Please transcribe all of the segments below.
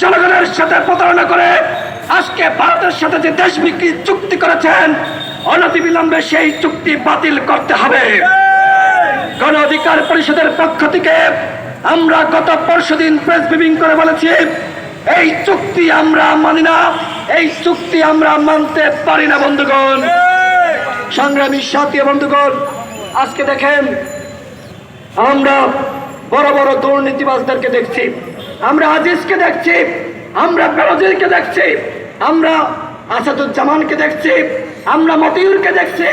জনগণের সাথে প্রতারণা করে আজকে ভারতের সাথে যে দেশ বিক্রি চুক্তি করেছেন, অনতিবিলম্বে সেই চুক্তি বাতিল করতে হবে। গণ অধিকার পরিষদের পক্ষ থেকে আমরা গত পরশুদিন প্রেস ব্রিফিং করে বলেছি, এই চুক্তি আমরা মানি না, এই চুক্তি আমরা মানতে পারি না, বন্ধুগণ। সংগ্রামী সাথী বন্ধুগণ, আজকে দেখেন, আমরা বড় বড় দুর্নীতিবাজদেরকে দেখছি। আমরা আজিজকে দেখছি, আমরা বেরোজিরকে দেখছি, আমরা আসাদুজ্জামানকে দেখছি, আমরা মতিউরকে দেখছি।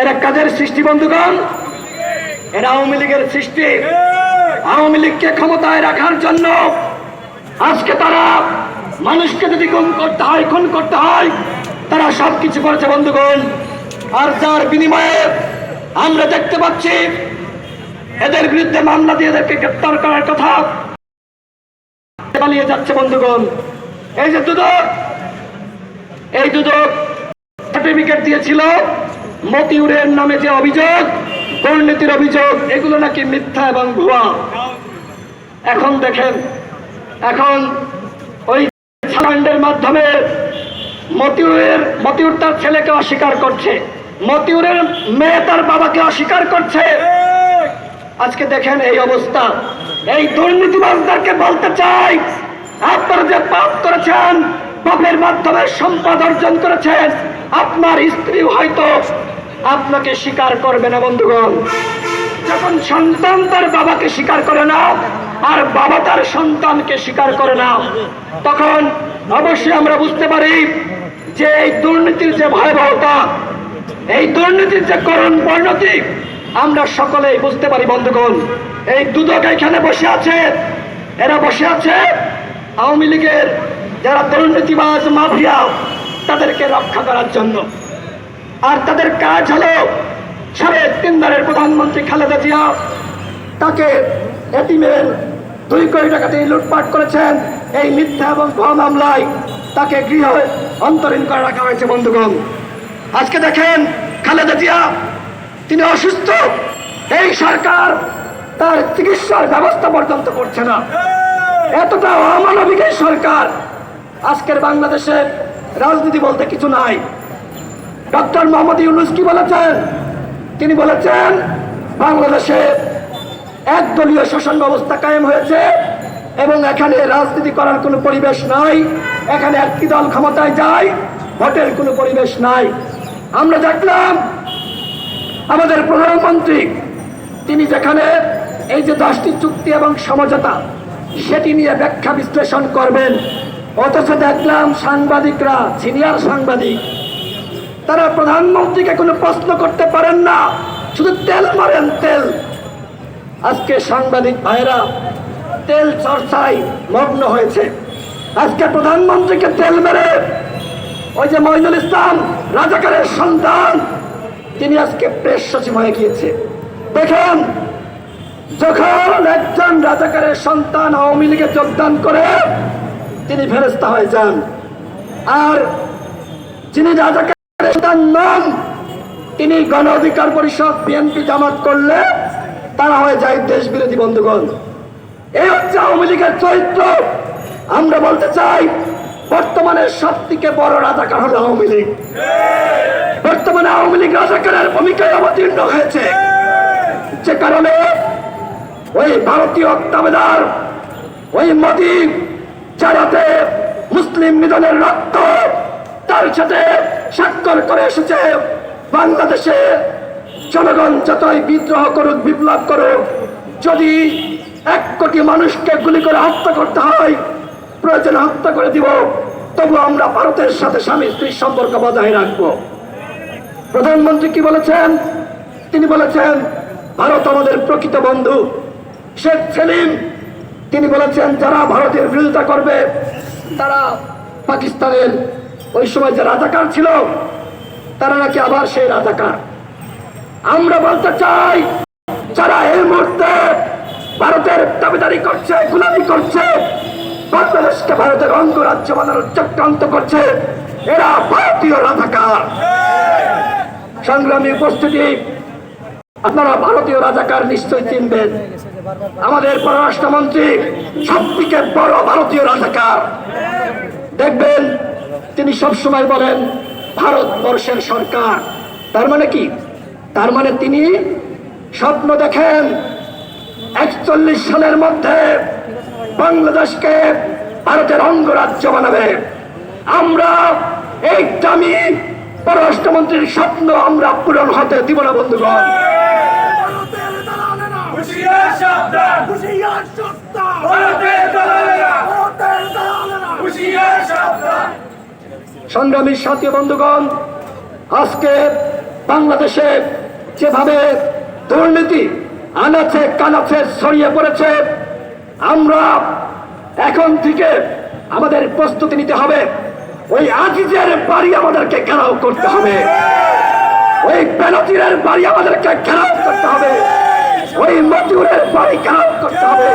এরা কাদের সৃষ্টি, বন্ধুগণ? এরা আওয়ামী লীগের সৃষ্টি। আওয়ামী লীগকে ক্ষমতায় রাখার জন্য আজকে তারা মানুষকে যদি গুম করতে হয়, খুন করতে হয়, তারা সব কিছু করেছে, বন্ধুগণ। আর যার বিনিময়ে আমরা দেখতে পাচ্ছি, এদের বিরুদ্ধে মামলা দিয়ে এদেরকে গ্রেপ্তার করার কথা পালিয়ে যাচ্ছে বন্ধুগণ। এই যে দুদক, এই দুদক সার্টিফিকেট দিয়েছিল। মতিউরের নামে যে অভিযোগ, দুর্নীতির অভিযোগ, এগুলো নাকি মিথ্যা এবং ভুয়া। এখন দেখেন, এখন ওই ছালান্ডের মাধ্যমে মতিউরের, মতিউর তার ছেলেকে অস্বীকার করছে। মতিউরের মেয়ে তার বাবাকে অস্বীকার করছে। আজকে দেখেন এই অবস্থা। এই দুর্নীতিবাজদেরকে বলতে চাই, আপনারা যে পাপ করেছেন, পাপের মাধ্যমে সম্পদ অর্জন করেছেন, আপনার স্ত্রী হয়তো আপনাকে স্বীকার করবে না, বন্ধুগণ। যখন সন্তান তার বাবাকে স্বীকার করে না, আর বাবা তার সন্তানকে স্বীকার করে না, তখন অবশ্যই আমরা বুঝতে পারি যে এই দুর্নীতির যে ভয়াবহতা, এই দুর্নীতির যে করণ পরিণতি আমরা সকলেই বুঝতে পারি, বন্ধুগণ, এই দুদক এখানে বসে আছে। এরা বসে আছে আওয়ামী লীগের যারা দুর্নীতিবাজ মাফিয়া, তাদেরকে রক্ষা করার জন্য। আর তাদের কাজ হলো সাবেক তিনবারের প্রধানমন্ত্রী খালেদা জিয়া, তাকে এটিমের দুই কোটি টাকা তিনি লুটপাট করেছেন। এই মিথ্যা এবং ভুয়া মামলায় তাকে গৃহ অন্তরীণ করে রাখা হয়েছে, বন্ধুগণ। আজকে দেখেন, খালেদা জিয়া তিনি অসুস্থ। এই সরকার তার চিকিৎসার ব্যবস্থা পর্যন্ত করছে না। এতটা অমানবিক এই সরকার। আজকের বাংলাদেশে রাজনীতি বলতে কিছু নাই। ডক্টর মোহাম্মদ ইউনুস কি বলেছেন? তিনি বলেছেন, বাংলাদেশে একদলীয় শাসন ব্যবস্থা কায়েম হয়েছে এবং এখানে রাজনীতি করার কোনো পরিবেশ নাই। এখানে একটি দল ক্ষমতায় যায়, ভোটের কোনো পরিবেশ নাই। আমরা দেখলাম আমাদের প্রধানমন্ত্রী, তিনি যেখানে এই যে দশটি চুক্তি এবং সমঝোতা, সেটি নিয়ে ব্যাখ্যা বিশ্লেষণ করবেন। অথচ দেখলাম সাংবাদিকরা, সিনিয়র সাংবাদিক, তারা প্রধানমন্ত্রীকে কোনো প্রশ্ন করতে পারেন না, শুধু তেল মারেন তেল। আজকে সাংবাদিক ভাইরা তেল চর্চায় মগ্ন হয়েছে। আজকে প্রধানমন্ত্রীকে তেল মেরে, ওই যে মহিনুল ইসলাম রাজাকারের সন্তান তিনি আজকে প্রেস সচিব হয়ে গিয়েছে। দেখেন, যখন একজন রাজাকারের সন্তান আওয়ামী লীগে যোগদান করে, তিনি ফেরস্তা হয়ে যান। আর যিনি রাজাকারের সন্তান নন, তিনি গণ অধিকার পরিষদ, বিএনপি জামাত করলে তারা হয়ে যায় দেশ বিরোধী বন্ধুগণ। এই হচ্ছে আওয়ামী লীগের চরিত্র। আমরা বলতে চাই, বর্তমানে সব থেকে বড় রাজাকার হলো আওয়ামী লীগ। বর্তমানে আওয়ামী লীগ রাজাকারের ভূমিকায় অবতীর্ণ হয়েছে। যে কারণে ওই ভারতীয় দাবেদার ওই মোদী যারাতে মুসলিম মিলনের রক্ত, তার সাথে স্বাক্ষর করে এসেছে, বাংলাদেশে জনগণ যতই বিদ্রোহ করুক, বিপ্লব করুক, যদি এক কোটি মানুষকে গুলি করে হত্যা করতে হয়, প্রয়োজনে হত্যা করে দিব তবু আমরা ভারতের সাথে স্বামী স্ত্রীর সম্পর্ক বজায় রাখব। প্রধানমন্ত্রী কি বলেছেন? তিনি বলেছেন, ভারত আমাদের প্রকৃত বন্ধু। শেখ সেলিম, তিনি বলেছেন, যারা ভারতের বিরোধিতা করবে, তারা পাকিস্তানের ওই সময় যে রাজাকার ছিল, তারা নাকি আবার সেই রাজাকার। আমরা বলতে চাই, যারা এই মুহূর্তে ভারতের দাবিদারি করছে, গুলামি করছে, বাংলাদেশকে ভারতের অঙ্গরাজ্য বানানোর চক্রান্ত করছে, এরা ভারতীয় রাজাকার। সংগ্রামী উপস্থিতি, আপনারা ভারতীয় রাজাকার নিশ্চয়ই চিনবেন। আমাদের পররাষ্ট্রমন্ত্রী সবথেকে বড় ভারতীয় রাজাকার। দেখবেন, তিনি সবসময় বলেন, ভারতবর্ষের সরকার। তার মানে কি? তার মানে তিনি স্বপ্ন দেখেন, একচল্লিশ সালের মধ্যে বাংলাদেশকে ভারতের অঙ্গরাজ্য বানাবে। আমরা এই দামি পররাষ্ট্রমন্ত্রীর স্বপ্ন আমরা পূরণ হতে দিব না, বন্ধুগণ। ভারতের দালালেরা হুঁশিয়ার সাবধান হুঁশিয়ার সাবধান ভারতের দালালেরা ভারতের দালালেরা হুঁশিয়ার সাবধান সংগ্রামী সাথী বন্ধুগণ, আজকে বাংলাদেশে যেভাবে দুর্নীতি আনাচে কানাচে ছড়িয়ে পড়েছে, আমরা এখন থেকে আমাদের প্রস্তুতি নিতে হবে। ওই আজিজের বাড়ি আমাদেরকে ঘেরাও করতে হবে। ওই বেনজিরের বাড়ি আমাদেরকে ঘেরাও করতে হবে। ওই মজুরের বাড়ি ঘেরাও করতে হবে।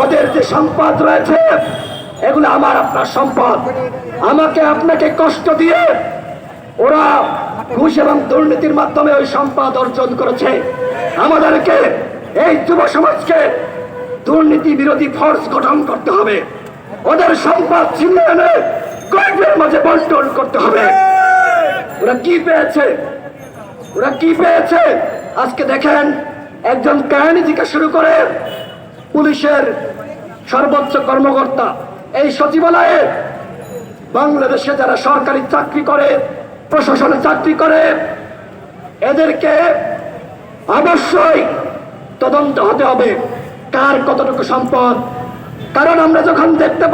ওদের যে সম্পদ রয়েছে, এগুলো আমার আপনার সম্পদ। আমাকে আপনাকে কষ্ট দিয়ে ওরা ঘুষ এবং দুর্নীতির মাধ্যমে ওই সম্পদ অর্জন করেছে। আমাদেরকে এই যুব সমাজকে দুর্নীতি বিরোধী ফোর্স গঠন করতে হবে। ওদের সম্পদ ছিনিয়ে এনে কয়েকদের মাঝে বন্টন করতে হবে। ওরা কি পেয়েছে? ওরা কি পেয়েছে? আজকে দেখেন, একজন কাহিনী থেকে শুরু করে পুলিশের সর্বোচ্চ কর্মকর্তা। এই সচিবালয়ে বাংলাদেশে যারা সরকারি চাকরি করে, প্রশাসনে চাকরি করে, এদেরকে অবশ্যই তদন্ত হতে হবে। কার কতটুকু সম্পদ? কারণ আমরা যখন দেখতে